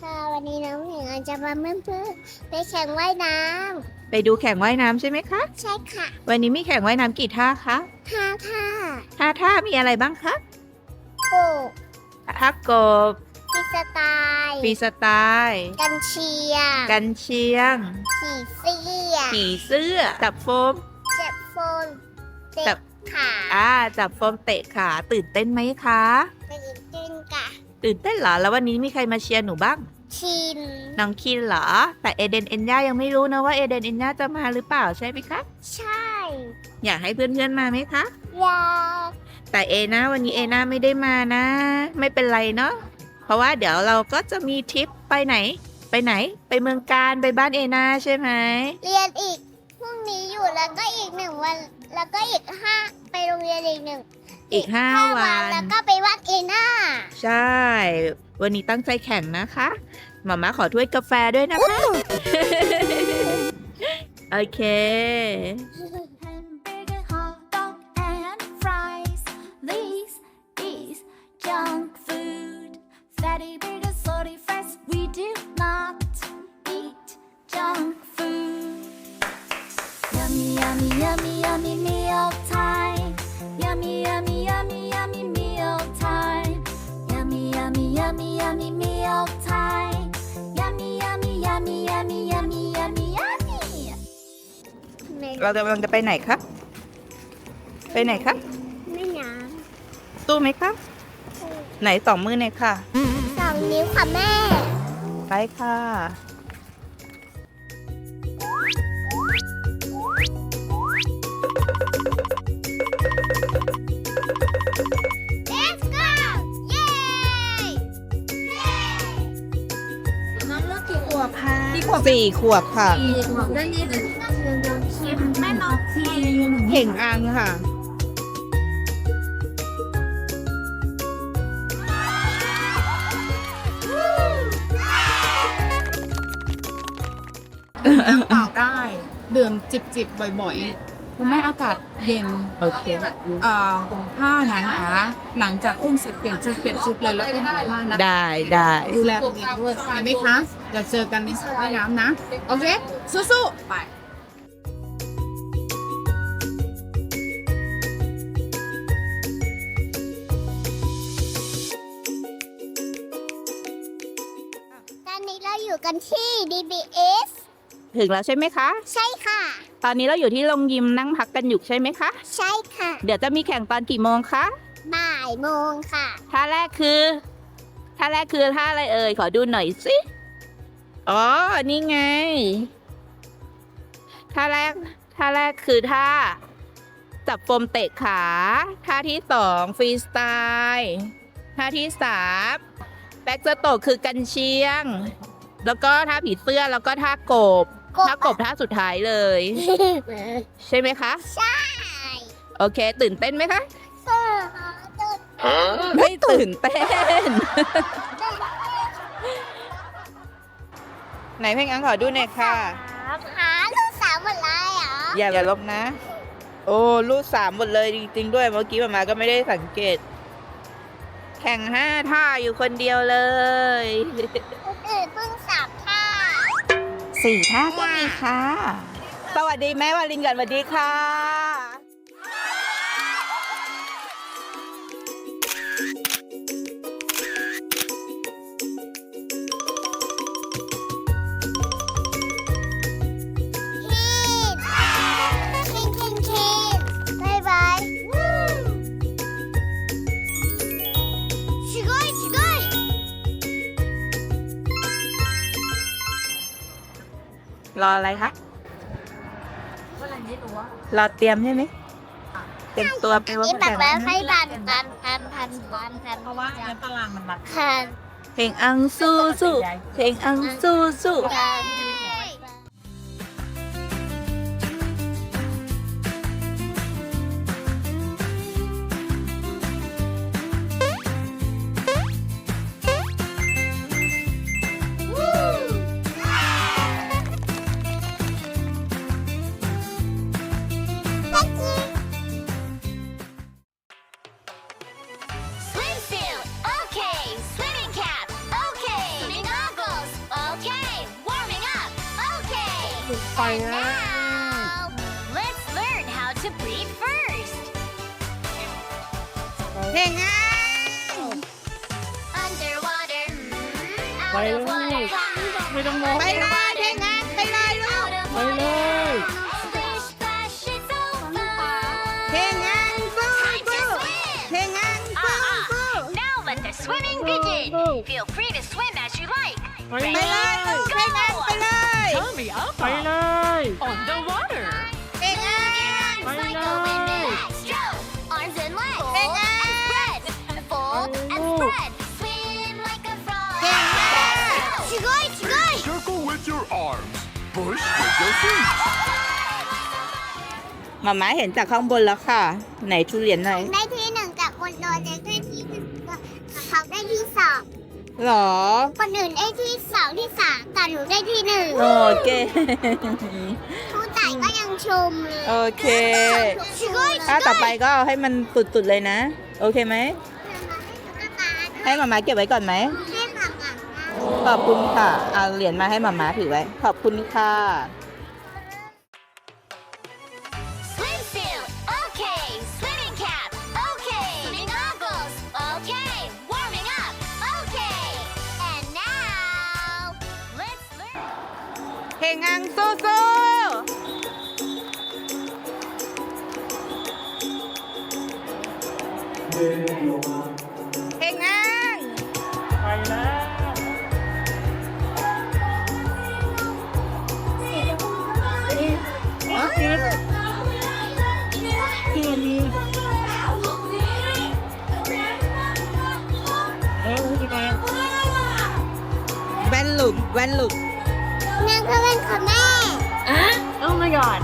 ค่ะ วันนี้น้องหญิงอาจจะมาเพื่อนเพื่อนไปแข่งว่ายน้ไปดูแข่งว่ายน้ำใช่ไหมคะำใช่ค่ะวันนี้มีแข่งว่ายน้ำกี่ท่าคะท่าท่าท่าท่ามีอะไรบ้างคะโอ้ท่ากบฟิสไตล์ฟรีสไตล์กันเชียร์กันเชียงขี่เสียผีเสื้อ จับโฟม เจ็บโฟนเตะจับขาอ่าจับโฟมเตะขาตื่นเต้นไหมคะตื่นเต้นกะ ตื่นเต้นเหรอ แล้ววันนี้มีใครมาเชียร์หนูบ้าง ชิน น้องคินเหรอ แต่เอเดนเอ็นย่ายังไม่รู้นะว่าเอเดนเอ็นย่าจะมาหรือเปล่าใช่ไหมคะใช่ อยากให้เพื่อนๆมาไหมคะยาแต่เอนะวันนี้เอนะไม่ได้มานะ ไม่เป็นไรเนาะเพราะว่าเดี๋ยวเราก็จะมีทริปไปไหน ไปไหน ไปเมืองการไปบ้านเอนาใช่ไหมเรียนอีกพรุ่งนี้อยู่แล้วก็อีกหนึ่งวัน แล้วก็อีกห้าไปโรงเรียนอีกหนึ่ง อีกห้าวัน แล้วก็ไปวัดเอน่า ใช่ วันนี้ตั้งใจแข่งนะคะหมาม่าขอถ้วยกาแฟด้วยนะคะ โอเค เรากำลังจะไปไหนครับ ไปไหนครับไม่น้ตู้ไหมคะไหนสองมือหน่อยค่ะำสองนิ้วค่ะแม่ ไปค่ะ Let's go เย้น้องเลือกกี่ขวบคะสี่ขวบค่ะด้านนี้แม่น้องที เข่งอังค่ะ น้ำเปล่าได้ ดื่มจิบๆบ่อยๆคุณแม่อากาศเย็นโอเคเอ่อผ้าหนาหนาๆหลังจากอุ้มเสร็จเปลี่ยนชุดเปลี่ยนชุดเลยแล้วก็หาผ้านะได้ได้ดูแลตัวเองด้วยเห็นไหมคะเดี๋ยวเจอกันในสระว่ายน้ำนะ โอเค สู้ๆไป อนนี้เราอยู่กันที่ DBS ถึงแล้วใช่ไหมคะ ใช่ค่ะ ตอนนี้เราอยู่ที่โรงยิมนั่งพักกันอยู่ใช่ไหมคะ ใช่ค่ะ เดี๋ยวจะมีแข่งตอนกี่โมงคะบ่ายโมงค่ะท่าแรกคือท่าแรกคือท่าอะไรเอ่ยขอดูหน่อยสิอ๋อนี่ไงท่าแรกท่าแรกคือท่าจับโฟมเตะขาท่าที่สองฟรีสไตล์ท่าที่สามแบ็กสโตกคือกันเชียง แล้วก็ท่าผีเสื้อแล้วก็ท่ากบกบ ท่ากบท่าสุดท้ายเลย ใช่ไหมคะ ใช่โอเค ตื่นเต้นไหมคะเออตื่นไม่ตื่นเต้น ไหนเพลงอังขอดูหน่อยค่ะ ครับหาลูกสาวหมดเลยเหรออย่าอย่าลบนะ โอ้รูดสามหมดเลยจริงๆด้วยเมื่อกี้มามาก็ไม่ได้สังเกตแข่งห้าท่าอยู่คนเดียวเลยคนอื่นเพิ่งสามท่าสี่ท่าก็มีค่ะ สวัสดีแม่วาลินกันสวัสดีค่ะ ออะไรคะรอเตรียมใช่ไหมเตรียมตัวไปว่านี่แข่แบบงแล้วให้พันพันพันพันพันพันเพราะว่าตารางมันรัดพันเพลงอังสู้สู้เพลงอังสู้สู้ Now, let's learn how to breathe first. เพลงอ่ะ Underwater, mm, Bye, out of water, Lulu. ah, ไม่ต้องมอง ไปเลยเพลงอ่ะไปเลยลูก out of ไปเลย Splish splash, it's so fun. เพลงอ่ะสู้ Time to สู้ swim. เพลงอ่ะสู้ Uh-uh. สู้ Now let the swimming begin. Feel free to swim as you like. ไป ไป เล เลย ย ลูกเพลงอ่ะไปเลย มาม่าเห็นจากข้างบนแล้วค่ะ ไหนชูเหรียญหน่อยได้ที่หนึ่งจากคนโดนได้ที่หนึ่งเขาได้ที่สองหรอ คนอื่นได้ที่สองที่สามแต่หนูได้ที่หนึ่งโอเคครูจ่ายก็ยังชมเลยโอเคชิโก้ถ้าต่อไปก็เอาให้มันตุดๆเลยนะ โอเคไหมให้มาม่าเก็บไว้ก่อนไหมให้ผักอะขอบคุณค่ะ เอาเหรียญมาให้มาม่าถือไว้ ขอบคุณค่ะ เพลงอังสู้สู้เพลงอังไปแล้วโอเคที่มีเออที่ไหนแว่นหลุดแว่นหลุด นั่นก็เป็นของแม่ Oh my god.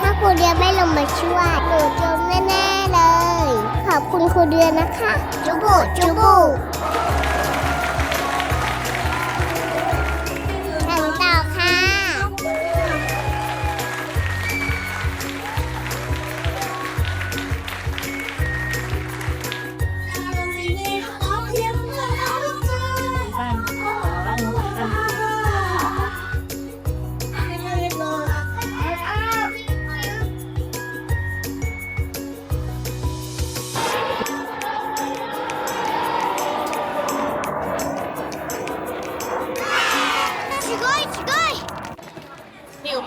ถ้าครูเดือนไม่ลงมาช่วยหนูจมแน่ๆเลย ขอบคุณครูเดือนนะคะ จุบุจุบุ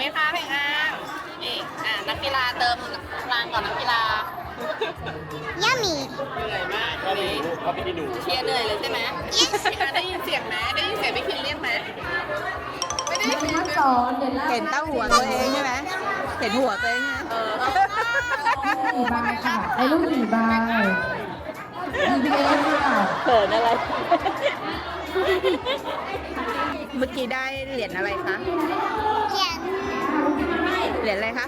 มคะเพลงอังนี่อะนักกีฬาเติมพลังก่อนนักกีฬาヤミーเหนื่อยมากวันนี้เชียร์เหนื่อยเลยใช่ไหมได้ยินเสียงไหมได้ยินเสียงพี่คินเรียกไหมไม่ได้ยินเห็นเต้าหัวตัวเองใช่ไหมเห็นหัวตัวเองใช่ไหมเออสี่ใบค่ะได้ลูกสี่ใบ BBA ค่ะเขินอะไร เมื่อกี้ได้เหรียญอะไรคะเหรี ยญเหรียญอะไรคะ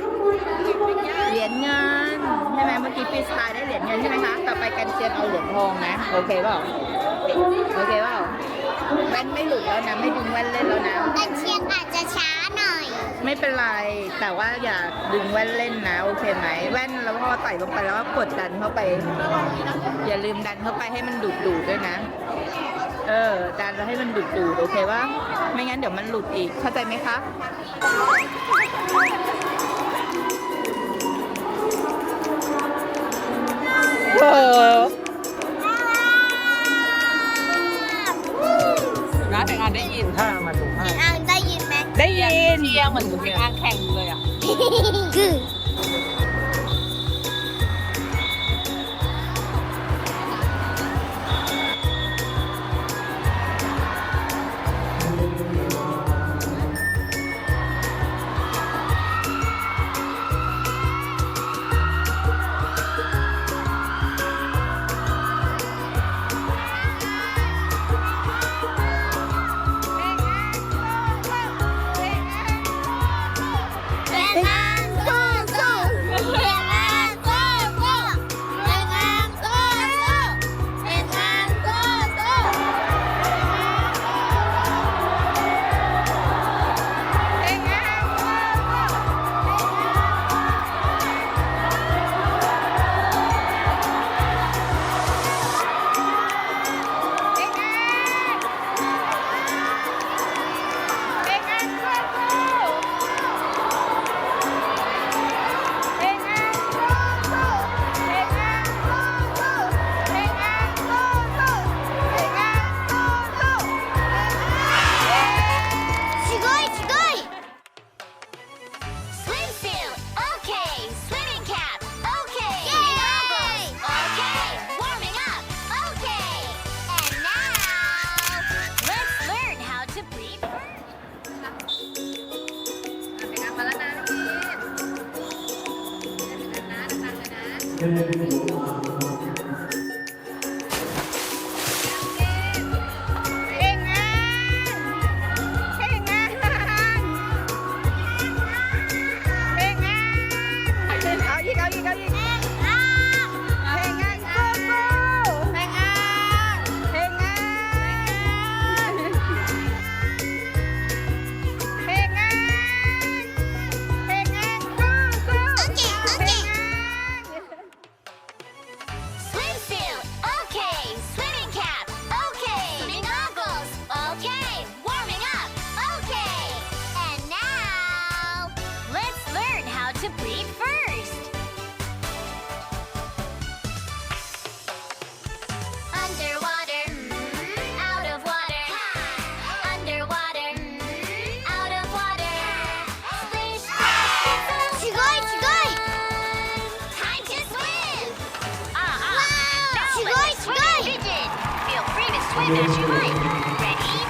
เหรียญเงินใช่ไหมเมื่อกี้ฟรีสไตล์ได้เหรียญเงินใช่ไหมคะต่อไปกันเชียนเอาเหรียญทองนะโอเคเปล่าโอเคเปล่าแว่นไม่หลุดแล้วนะไม่ดึงแว่นเล่นแล้วนะกันเชียงอาจจะช้าหน่อย ไม่เป็นไรแต่ว่าอย่าดึงแว่นเล่นนะโอเคไหมแว่นแล้วพอใส่ลงไปแล้วก็กดดันเข้าไป อย่าลืมดันเข้าไปให้มันดูดดูดๆด้วยนะ เออดันแล้วให้มันดูดดูดๆโอเคว่าไม่งั้นเดี๋ยวมันหลุดอีกเข้าใจไหมคะ Play match your life. Ready?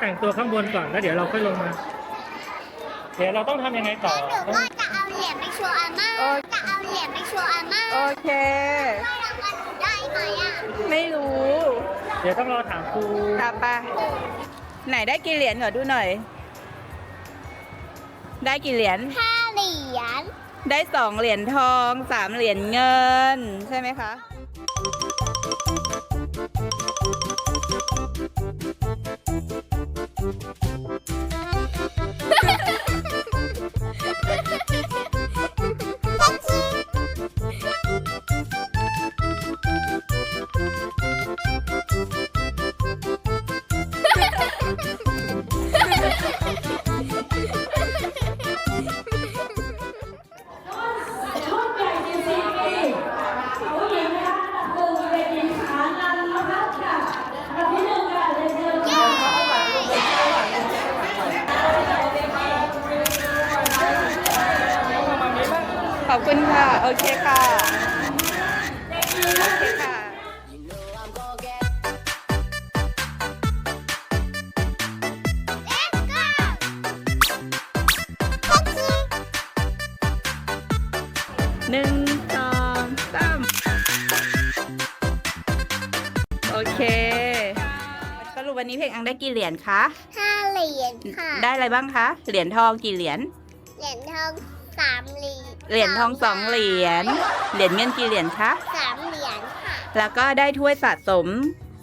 แต่งตัวข้างบนก่อนแล้วเดี๋ยวเราค่อยลงมา เดี๋ยวเราต้องทำยังไงต่อแล้วหนูก็จะเอาเหรียญไปโชว์อาม่าโอเค จะเอาเหรียญไปโชว์อาม่าโอเค ได้รางวัลหนูได้ไหมอะไม่รู้เดี๋ยวต้องรอถามครูอะไปไหนได้กี่เหรียญขอดูหน่อย ได้กี่เหรียญ ห้าเหรียญ ได้สองเหรียญทองสามเหรียญเงิน ใช่ไหมคะ ขอบคุณค่ะ โอเคค่ะ วันนี้เพลงอังได้กี่เหรียญคะห้าเหรียญค่ะ ได้อะไรบ้างคะ เหรียญทองกี่เหรียญ เหรียญทองสามเหรียญ เหรียญทองสองเหรียญ เหรียญเงินกี่เหรียญคะสามเหรียญค่ะ แล้วก็ได้ถ้วยสะสม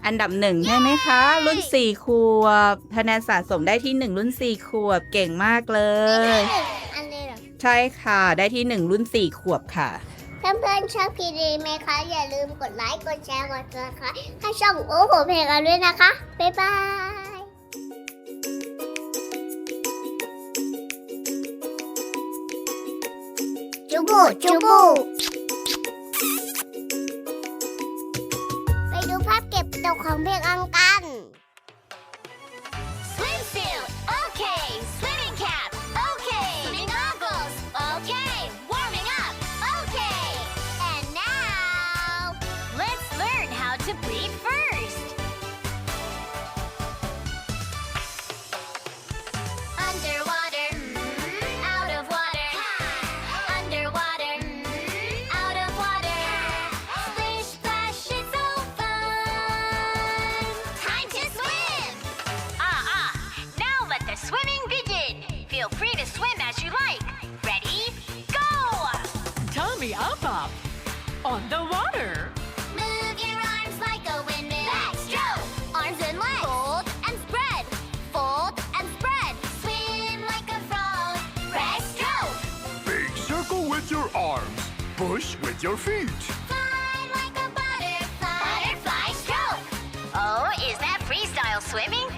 อันดับหนึ่งใช่ไหมคะ รุ่นสี่ขวบคะแนนสะสมได้ที่หนึ่งรุ่นสี่ขวบเก่งมากเลยอันนี้เหรอใช่ค่ะ ได้ที่หนึ่งรุ่นสี่ขวบค่ะ เพื่อนๆชอบคลิปนี้ไหมคะ อย่าลืมกดไลค์ กดแชร์ กดติดตามให้ช่องโอ้โหเพลงกันด้วยนะคะ บ๊ายบายจุบุจุบุไปดูภาพเก็บตกของเพลงอังกัน water. Move your arms like a windmill. Backstroke. Arms and legs. Fold and spread. Fold and spread. Swim like a frog. Breaststroke. Big circle with your arms. Push with your feet. Fly like a butterfly. Butterfly stroke. Oh, is that freestyle swimming?